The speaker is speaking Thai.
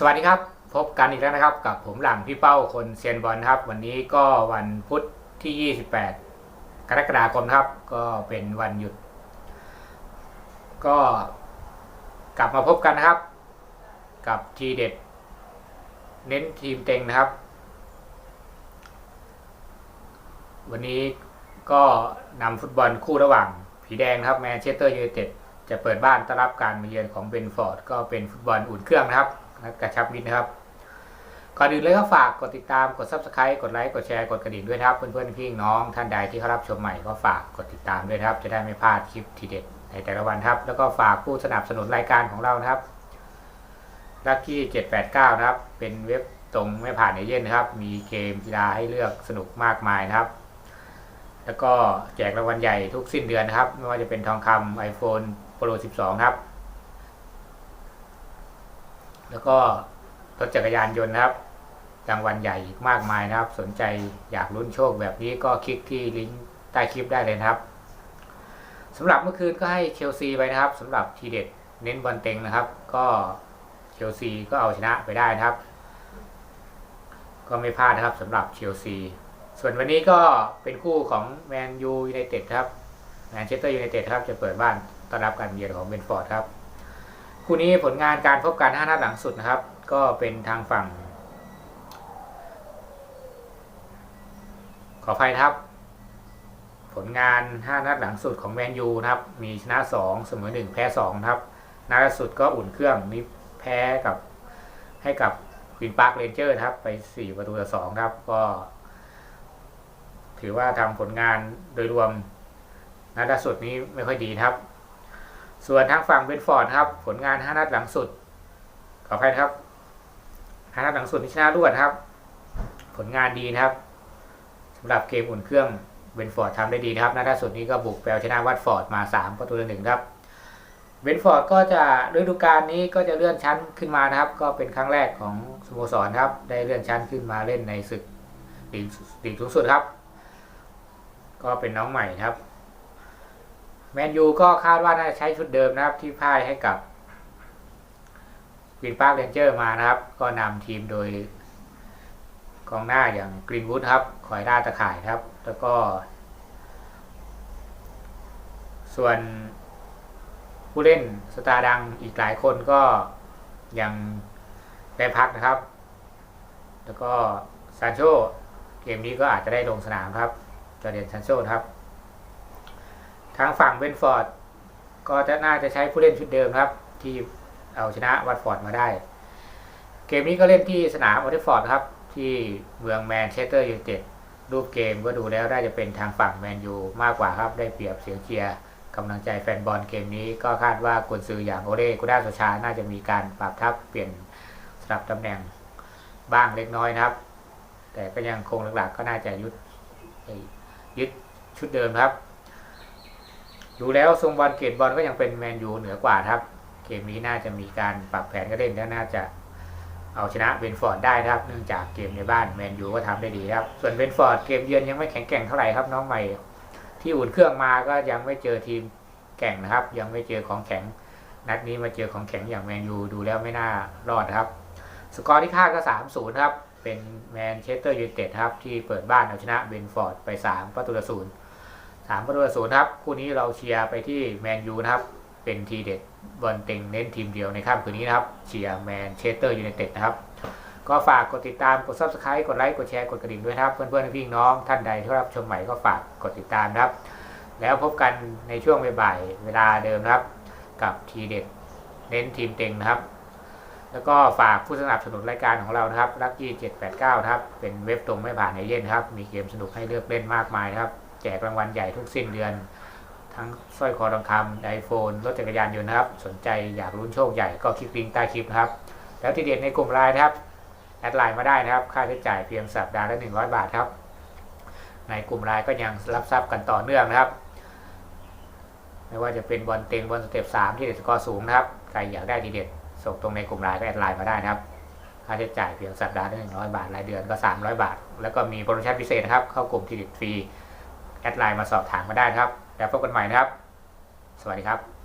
สวัสดีครับ พบกันอีกแล้วนะครับ กับผมหลังพี่เป้าคนเซียนบอลครับ วันนี้ก็วันพุธที่ 28 กรกฎาคมครับ ก็เป็นวันหยุด ก็กลับมาพบกันนะครับ กับทีเด็ด เน้นทีมเต็งนะครับ วันนี้ก็นำฟุตบอลคู่ระหว่าง ผีแดงนะครับแมนเชสเตอร์ยูไนเต็ดจะเปิดบ้านต้อนรับการมาเยือนของเบนฟอร์ดก็เป็นฟุตบอลอุ่นเครื่องนะครับ กระชับมิตรนะครับ ก่อนอื่นเลยก็ฝากกดติดตามกด subscribe กดไลค์กดแชร์กดกระดิ่งด้วยนะครับ เพื่อนๆพี่น้องท่านใดที่เขารับชมใหม่ก็ฝากกดติดตามด้วยนะครับ จะได้ไม่พลาดคลิปทีเด็ดในแต่ละวันครับ แล้วก็ฝากผู้สนับสนุนรายการของเรานะครับลัคกี้789 นะครับ เป็นเว็บตรงไม่ผ่านเอเย่นนะครับ มีเกมกีฬาให้เลือกสนุกมากมายนะครับ แล้วก็แจกรางวัลใหญ่ทุกสิ้นเดือนนะครับ ไม่ว่าจะเป็นทองคำ iPhone Pro 12 ครับ แล้วก็รถจักรยานยนต์นะครับรางวัลใหญ่อีกมากมายนะครับ สนใจอยากลุ้นโชคแบบนี้ก็คลิกที่ลิงก์ใต้คลิปได้เลยนะครับสำหรับเมื่อคืนก็ให้เชลซีไปนะครับสำหรับทีเด็ดเน้นบอลเต็งนะครับ ก็เชลซีก็เอาชนะไปได้นะครับ ก็ไม่พลาดนะครับสำหรับเชลซีส่วนวันนี้ก็เป็นคู่ของแมนยูยูไนเต็ดครับแมนเชสเตอร์ยูไนเต็ดครับจะเปิดบ้านต้อนรับการเยือนของเบนฟอร์ดครับ คู่นี้ผลงานการพบกัน5นัดหลังสุดนะครับ ก็เป็นทางฝั่ง ขออภัยครับ ผลงาน5นัดหลังสุดของแมนยูนะครับ มีชนะ2เสมอ1แพ้2นะครับนัดล่าสุดก็อุ่นเครื่องนี้แพ้กับให้กับควีนปาร์คเรนเจอร์ครับ ไป4ประตูต่อ2ครับ ก็ ถือว่าทำผลงานโดยรวมนัดล่าสุดนี้ไม่ค่อยดีครับ ส่วนทางฝั่งเบนฟอร์ดครับ ผลงาน5นัดหลังสุด ขออภัยครับ5นัดหลังสุดที่ชนะรวดครับ ผลงานดีนะครับสำหรับเกมอุ่นเครื่องเบนฟอร์ดทำได้ดีนะครับนัดล่าสุดนี้ก็บุกแปลชนะวัตฟอร์ดมา3ประตูต่อหนึ่งครับเบนฟอร์ดก็จะฤดูกาลนี้ก็จะเลื่อนชั้นขึ้นมานะครับ ก็เป็นครั้งแรกของสโมสรครับ ได้เลื่อนชั้นขึ้นมาเล่นในศึกลีกลีกสูงสุดครับ ก็เป็นน้องใหม่ครับ แมนยูก็คาดว่าน่าจะใช้ชุดเดิมนะครับที่พ่ายให้กับวินปาร์คเรนเจอร์มานะครับ ก็นำทีมโดยกองหน้าอย่างกรีนวูดครับคอยล่าตะข่ายครับ แล้วก็ ส่วนผู้เล่นสตาร์ดังอีกหลายคนก็ยังได้พักนะครับ แล้วก็ซานโชเกมนี้ก็อาจจะได้ลงสนามครับจอเดนซานโชครับ ทางฝั่งเบนฟอร์ดก็จะน่าจะใช้ผู้เล่นชุดเดิมครับ ที่เอาชนะวัตฟอร์ดมาได้ เกมนี้ก็เล่นที่สนามวัตฟอร์ดครับ ที่เมืองแมนเชสเตอร์ยูไนเต็ดรูปเกมก็ดูแล้วน่าจะเป็นทางฝั่งแมนยูมากกว่าครับ ได้เปรียบเสียงเชียร์กำลังใจแฟนบอลเกมนี้ก็คาดว่ากุนซืออย่างโอเล่กุด้าโซชา น่าจะมีการปรับทับเปลี่ยนสลับตำแหน่งบ้างเล็กน้อยนะครับ แต่ก็ยังคงหลักๆ ก็น่าจะยึดยึดชุดเดิมครับ ดูแล้วทรงบอลเกตบอลก็ยังเป็นแมนยูเหนือกว่าครับ เกมนี้น่าจะมีการปรับแผนการเล่นและน่าจะเอาชนะเบนฟอร์ดได้ครับ เนื่องจากเกมในบ้านแมนยูก็ทำได้ดีครับ ส่วนเบนฟอร์ดเกมเยือนยังไม่แข็งแกร่งเท่าไหร่ครับน้องใหม่ ที่อุ่นเครื่องมาก็ยังไม่เจอทีมแข่งนะครับ ยังไม่เจอของแข็ง นัดนี้มาเจอของแข็งอย่างแมนยูดูแล้วไม่น่ารอดครับ สกอร์ที่คาดก็3-0ครับ เป็นแมนเชสเตอร์ยูไนเต็ดครับที่เปิดบ้านเอาชนะเบนฟอร์ดไป3ประตูต่อศูนย์ สามประตูศูนย์ครับ คู่นี้เราเชียร์ไปที่แมนยูนะครับ เป็นทีเด็ดบอลเต็งเน้นทีมเดียวในค่ำคืนนี้นะครับ เชียร์แมนเชสเตอร์ยูไนเต็ดนะครับ ก็ฝากกดติดตาม กด subscribe กดไลค์ กดแชร์ กดกระดิ่งด้วยครับ เพื่อนๆพี่น้องท่านใดที่รับชมใหม่ก็ฝากกดติดตามนะครับ แล้วพบกันในช่วงบ่ายเวลาเดิมนะครับ กับทีเด็ดเน้นทีมเต็งนะครับแล้วก็ฝากผู้สนับสนุนรายการของเรานะครับลักกี้789นะครับ เป็นเว็บตรงไม่ผ่านเอเย่นครับ มีเกมสนุกให้เลือกเล่นมากมายครับ แจกรางวัลใหญ่ทุกสิ้นเดือน ทั้งสร้อยคอทองคำไอโฟนรถจักรยานยนต์นะครับ สนใจอยากลุ้นโชคใหญ่ก็คลิกลิงก์ใต้คลิปนะครับ แล้วทีเด็ดในกลุ่มไลน์นะครับแอดไลน์มาได้นะครับ ค่าใช้จ่ายเพียงสัปดาห์ละ100 บาทครับ ในกลุ่มไลน์ก็ยังรับทรัพย์กันต่อเนื่องนะครับไม่ว่าจะเป็นบอลเต็งบอลสเต็ป3ที่เด็ดสกอร์สูงนะครับใครอยากได้ทีเด็ดส่งตรงในกลุ่มไลน์ก็แอดไลน์มาได้นะครับค่าใช้จ่ายเพียงสัปดาห์ละ100บาท รายเดือนก็300บาท แล้วก็มีโปรโมชั่นพิเศษนะครับ เข้ากลุ่มทีเด็ดฟรี แอดไลน์มาสอบถามมาได้ครับ แล้วพบกันใหม่นะครับ สวัสดีครับ